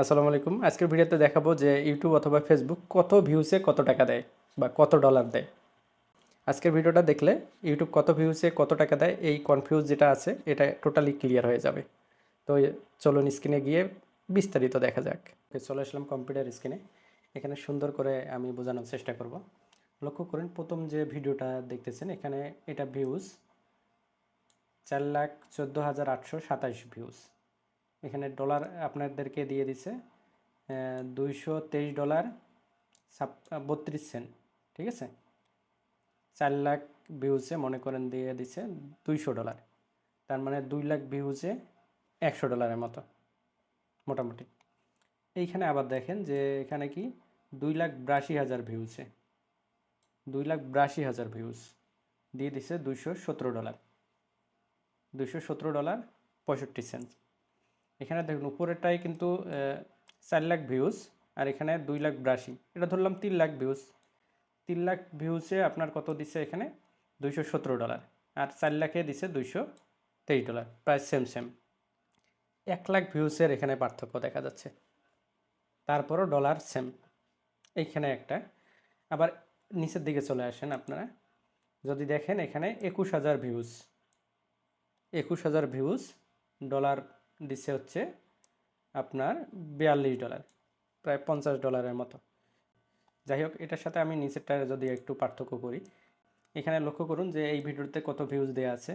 আসসালামু আলাইকুম। আজকের ভিডিওতে দেখাবো যে ইউটিউব অথবা ফেসবুক কত ভিউসে কত টাকা দেয় বা কত ডলার দেয়। আজকের ভিডিওটা দেখলে ইউটিউব কত ভিউসে কত টাকা দেয়, এই কনফিউজ যেটা আছে, এটা টোটালি ক্লিয়ার হয়ে যাবে। তো চলুন স্ক্রিনে গিয়ে বিস্তারিত দেখা যাক। চলে আসলাম কম্পিউটার স্ক্রিনে এখানে সুন্দর করে আমি বোঝানোর চেষ্টা করব। লক্ষ্য করেন, প্রথম যে ভিডিওটা দেখতেছেন, এখানে এটা ভিউজ চার লাখ চোদ্দ হাজার আটশো সাতাশ ভিউজ এখানে ডলার আপনাদেরকে দিয়ে দিছে দুইশো তেইশ ডলার বত্রিশ সেন্ট ঠিক আছে? চার লাখ ভিউজে মনে করেন দিয়ে দিছে দুইশো ডলার তার মানে দুই লাখ ভিউজে একশো ডলারের মতো, মোটামুটি। এইখানে আবার দেখেন যে এখানে কি দুই লাখ বিরাশি হাজার ভিউজে দুই লাখ বিরাশি হাজার ভিউজ দিয়ে দিছে দুইশো সতেরো ডলার দুইশো সতেরো ডলার পঁয়ষট্টি সেন্ট এখানে দেখুন উপরেরটাই কিন্তু চার লাখ ভিউজ আর এখানে দুই লাখ বিরাশি। এটা ধরলাম তিন লাখ ভিউজ তিন লাখ ভিউজে আপনার কত দিচ্ছে এখানে? দুইশো সতেরো ডলার আর চার লাখে দিছে দুইশো তেইশ ডলার প্রায় সেম সেম এক লাখ ভিউজের এখানে পার্থক্য দেখা যাচ্ছে। তারপরও ডলার সেম এইখানে একটা। আবার নিচের দিকে চলে আসেন আপনারা। যদি দেখেন এখানে একুশ হাজার ভিউজ একুশ হাজার ভিউজ ডলার দিচ্ছে হচ্ছে আপনার বিয়াল্লিশ ডলার, প্রায় পঞ্চাশ ডলারের মতো। যাই হোক, এটার সাথে আমি নিচেরটা যদি একটু পার্থক্য করি, এখানে লক্ষ্য করুন যে এই ভিডিওতে কত ভিউজ দেওয়া আছে।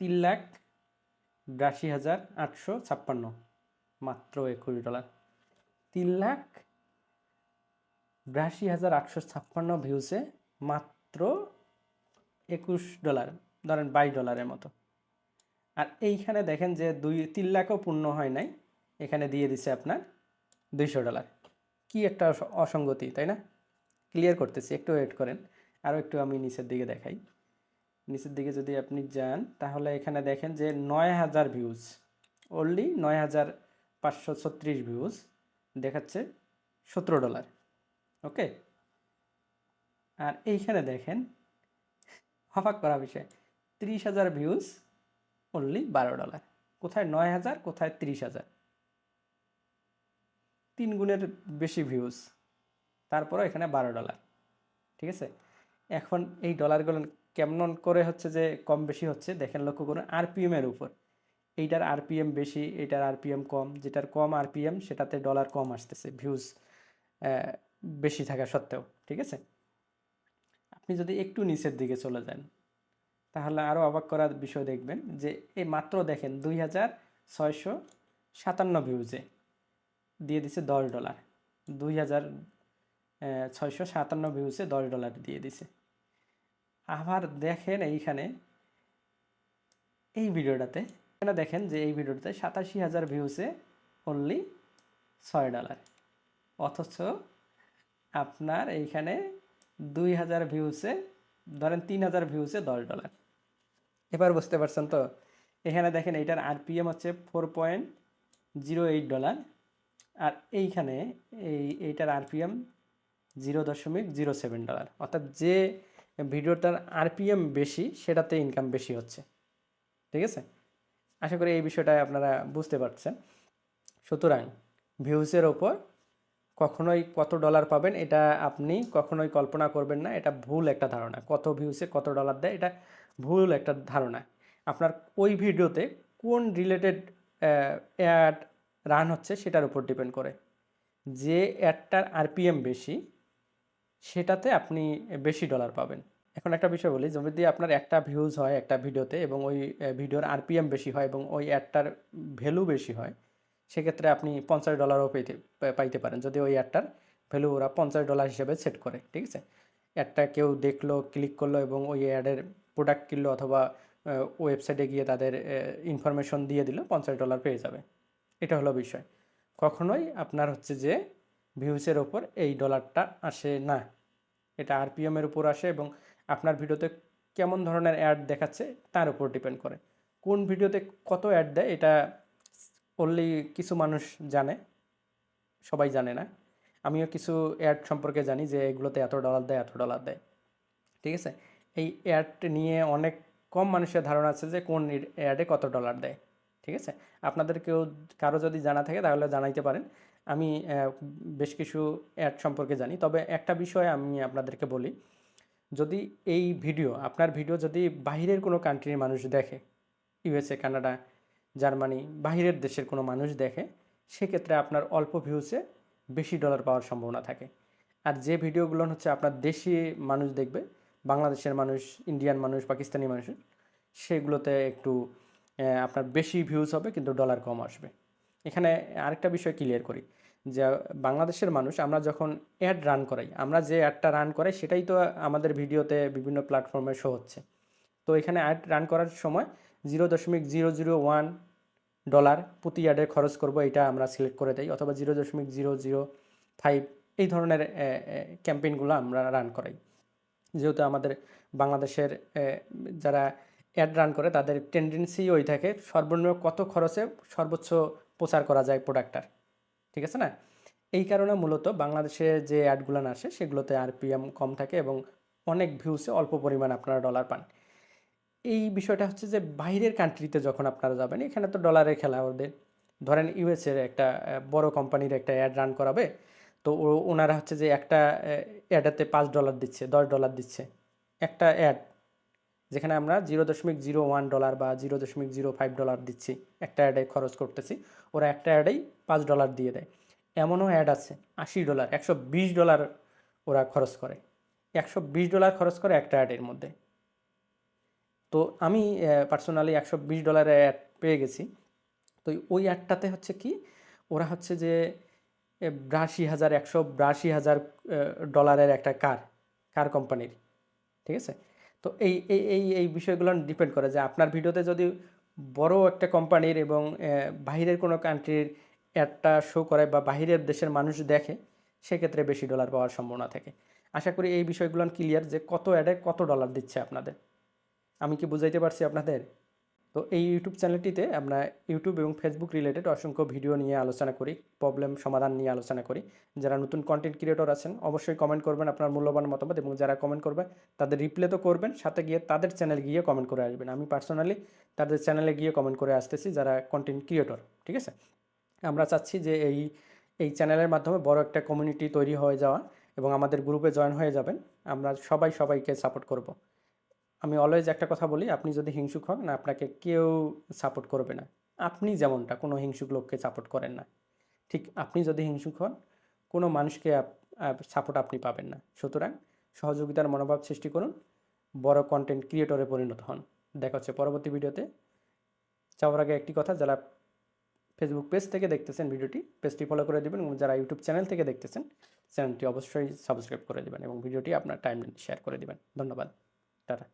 তিন লাখ বিরাশি হাজার আটশো ছাপ্পান্ন, মাত্র একুশ ডলার। তিন লাখ বিরাশি হাজার আটশো ছাপ্পান্ন ভিউসে মাত্র একুশ ডলার, ধরেন বাইশ ডলারের মতো। আর এইখানে দেখেন যে দুই, তিন লাখও পূর্ণ হয় নাই। এখানে দিয়ে দিছে আপনার দুইশো ডলার। কি একটা অসঙ্গতি, তাই না? ক্লিয়ার করতেছি, একটু ওয়েট করেন। আরও একটু আমি নিচের দিকে দেখাই। নিচের দিকে যদি আপনি যান, তাহলে এখানে দেখেন যে নয় হাজার ভিউজ অনলি নয় হাজার পাঁচশো ছত্রিশ ভিউজ দেখাচ্ছে সতেরো ডলার। ওকে আর এইখানে দেখেন অবাক করা বিষয়। ত্রিশ হাজার ভিউজ অনলি বারো ডলার। কোথায় নয় হাজার, কোথায় তিরিশ হাজার। তিন গুণের বেশি ভিউজ তারপরও এখানে বারো ডলার। ঠিক আছে? এখন এই ডলারগুলো কেমন করে হচ্ছে যে কম বেশি হচ্ছে, দেখেন লক্ষ্য করুন আরপিএমের উপর। এইটার আরপিএম বেশি, এইটার আরপিএম কম। যেটার কম আরপিএম সেটাতে ডলার কম আসতেছে ভিউজ বেশি থাকা সত্ত্বেও। ঠিক আছে? আপনি যদি একটু নিচের দিকে চলে যান তাহলে আরও অবাক করার বিষয় দেখবেন যে এই মাত্র দেখেন দুই হাজার ছয়শো সাতান্ন ভিউজে দিয়ে দিছে দশ ডলার। দুই হাজার ছয়শো সাতান্ন ভিউজে দশ ডলার দিয়ে দিছে। আবার দেখেন এইখানে এই ভিডিওটাতে এখানে দেখেন যে এই ভিডিওটাতে সাতাশি হাজার ভিউসে অনলি ছয় ডলার। অথচ আপনার এইখানে দুই হাজার ভিউসে ধরেন তিন হাজার ভিউসে দশ ডলার। এবার বুঝতে পারছেন তো? এখানে দেখেন এইটার আরপিএম হচ্ছে four point zero eight dollar আর এইখানে এই এইটার আরপিএম জিরো দশমিক জিরো সেভেন ডলার অর্থাৎ যে ভিডিওটার আরপিএম বেশি, সেটাতে ইনকাম বেশি হচ্ছে। ঠিক আছে? আশা করি এই বিষয়টা আপনারা বুঝতে পারছেন। সুতরাং ভিউজের ওপর কখনোই কত ডলার পাবেন, এটা আপনি কখনোই কল্পনা করবেন না, এটা ভুল একটা ধারণা। কত ভিউসে কত ডলার দেয়, এটা ভুল একটা ধারণা। আপনার ওই ভিডিওতে কোন রিলেটেড অ্যাড রান হচ্ছে সেটার উপর ডিপেন্ড করে। যে অ্যাডটার আরপিএম বেশি, সেটাতে আপনি বেশি ডলার পাবেন। এখন একটা বিষয় বলি, যদি আপনার একটা ভিউজ হয় একটা ভিডিওতে এবং ওই ভিডিওর আরপিএম বেশি হয় এবং ওই অ্যাডটার ভ্যালু বেশি হয়, সেক্ষেত্রে আপনি পঞ্চাশ ডলারও পেতে পাইতে পারেন। যদি ওই অ্যাডটার ভ্যালু ওরা পঞ্চাশ ডলার হিসেবে সেট করে, ঠিক আছে? অ্যাডটা কেউ দেখল ক্লিক করল এবং ওই অ্যাডের প্রোডাক্ট কিনলো অথবা ওয়েবসাইটে গিয়ে তাদের ইনফরমেশন দিয়ে দিল, পঞ্চাশ ডলার পেয়ে যাবে। এটা হলো বিষয়। কখনোই আপনার হচ্ছে যে ভিউসের ওপর এই ডলারটা আসে না। এটা আরপিএমের উপর আসে এবং আপনার ভিডিওতে কেমন ধরনের অ্যাড দেখাচ্ছে তার উপর ডিপেন্ড করে। কোন ভিডিওতে কত অ্যাড দেয় এটা অনলি কিছু মানুষ জানে, সবাই জানে না। আমিও কিছু অ্যাড সম্পর্কে জানি যে এগুলোতে এত ডলার দেয়, এত ডলার দেয়। ঠিক আছে? এই অ্যাড নিয়ে অনেক কম মানুষের ধারণা আছে যে কোন অ্যাডে কত ডলার দেয়, ঠিক আছে? আপনাদের কেউ, কারও যদি জানা থাকে তাহলে জানাইতে পারেন। আমি বেশ কিছু অ্যাড সম্পর্কে জানি। তবে একটা বিষয় আমি আপনাদেরকে বলি, যদি এই ভিডিও আপনার ভিডিও যদি বাইরের কোনো কান্ট্রির মানুষ দেখে ইউএসএ কানাডা জার্মানি বাইরের দেশের কোনো মানুষ দেখে, সেক্ষেত্রে আপনার অল্প ভিউসে বেশি ডলার পাওয়ার সম্ভাবনা থাকে। আর যে ভিডিওগুলো হচ্ছে আপনার দেশি মানুষ দেখবে বাংলাদেশের মানুষ ইন্ডিয়ান মানুষ, পাকিস্তানি মানুষ, সেগুলোতে একটু আপনার বেশি ভিউজ হবে, কিন্তু ডলার কম আসবে। এখানে আরেকটা বিষয় ক্লিয়ার করি, যে বাংলাদেশের মানুষ, আমরা যখন অ্যাড রান করাই, আমরা যে অ্যাডটা রান করাই, সেটাই তো আমাদের ভিডিওতে বিভিন্ন প্ল্যাটফর্মে শো হচ্ছে। তো এখানে অ্যাড রান করার সময় জিরো দশমিক জিরো জিরো ওয়ান ডলার প্রতি অ্যাডে খরচ করব, এটা আমরা সিলেক্ট করে দেই, অথবা জিরো দশমিক জিরো জিরো ফাইভ এই ধরনের ক্যাম্পেইনগুলো আমরা রান করাই। যেহেতু আমাদের বাংলাদেশের যারা অ্যাড রান করে, তাদের টেন্ডেন্সি ওই থাকে। সর্বনিম্ন কত খরচে সর্বোচ্চ প্রচার করা যায় প্রোডাক্টটার ঠিক আছে না? এই কারণে মূলত বাংলাদেশে যে অ্যাডগুলো আসে, সেগুলোতে আরপিএম কম থাকে এবং অনেক ভিউসে অল্প পরিমাণ আপনারা ডলার পান। এই বিষয়টা হচ্ছে যে, বাইরের কান্ট্রিতে যখন আপনারা যাবেন, এখানে তো ডলারের খেলা। ওদের, ধরেন ইউএসের একটা বড় কোম্পানির একটা অ্যাড রান করাবে। তো ওনারা হচ্ছে যে একটা অ্যাডাতে পাঁচ ডলার দিচ্ছে, দশ ডলার দিচ্ছে। একটা অ্যাড যেখানে আমরা জিরো দশমিক জিরো ওয়ান ডলার বা জিরো দশমিক জিরো ফাইভ ডলার দিচ্ছি, একটা অ্যাডে খরচ করতেছি। ওরা একটা অ্যাডেই পাঁচ ডলার দিয়ে দেয়। এমনও অ্যাড আছে, আশি ডলার একশো বিশ ডলার ওরা খরচ করে। একশো বিশ ডলার খরচ করে একটা অ্যাডের মধ্যে। তো আমি পার্সোনালি একশো বিশ ডলারের অ্যাড পেয়ে গেছি। তো ওই অ্যাডটাতে হচ্ছে কি, ওরা হচ্ছে যে বিরাশি হাজার একশো বিরাশি হাজার ডলারের একটা কার কার কোম্পানির ঠিক আছে? তো এই এই এই বিষয়গুলো ডিপেন্ড করে যে আপনার ভিডিওতে যদি বড় একটা কোম্পানির এবং আহ, বাইরের কোনো কান্ট্রির অ্যাডটা শো করে বা বাইরের দেশের মানুষ দেখে সেক্ষেত্রে বেশি ডলার পাওয়ার সম্ভাবনা থাকে। আশা করি এই বিষয়গুলো ক্লিয়ার যে কত অ্যাডে কত ডলার দিচ্ছে আপনাদের। আমি কি বুঝাইতে পারছি আপনাদের? তো এই ইউটিউব চ্যানেলটিতে আমরা ইউটিউব এবং ফেসবুক রিলেটেড অসংখ্য ভিডিও নিয়ে আলোচনা করি প্রবলেম সমাধান নিয়ে আলোচনা করি। যারা নতুন কন্টেন্ট ক্রিয়েটর আছেন, অবশ্যই কমেন্ট করবেন আপনার মূল্যবান মতামত এবং যারা কমেন্ট করবে, তাদের রিপ্লে তো করবেন, সাথে গিয়ে তাদের চ্যানেল গিয়ে কমেন্ট করে আসবেন। আমি পার্সোনালি তাদের চ্যানেলে গিয়ে কমেন্ট করে আসতেছি যারা কন্টেন্ট ক্রিয়েটর ঠিক আছে? আমরা চাচ্ছি যে এই এই চ্যানেলের মাধ্যমে বড় একটা কমিউনিটি তৈরি হয়ে যাওয়া এবং আমাদের গ্রুপে জয়েন হয়ে যাবেন। আমরা সবাই সবাইকে সাপোর্ট করব। আমি অলওয়েজ একটা কথা বলি, আপনি যদি হিংসুক হন না আপনাকে কেউ সাপোর্ট করবে না। আপনি যেমনটা, কোনো হিংসুক লোককে সাপোর্ট করেন না। ঠিক আপনি যদি হিংসুক হন, কোনো মানুষকে সাপোর্ট আপনি পাবেন না। সুতরাং সহযোগিতার মনোভাব সৃষ্টি করুন, বড় কন্টেন্ট ক্রিয়েটরে পরিণত হন। দেখা হচ্ছে পরবর্তী ভিডিওতে। যাওয়ার আগে একটি কথা, যারা ফেসবুক পেজ থেকে দেখতেছেন ভিডিওটি পেজটি ফলো করে দেবেন এবং যারা ইউটিউব চ্যানেল থেকে দেখতেছেন চ্যানেলটি অবশ্যই সাবস্ক্রাইব করে দেবেন এবং ভিডিওটি আপনার টাইম শেয়ার করে দেবেন। ধন্যবাদ। টাটা।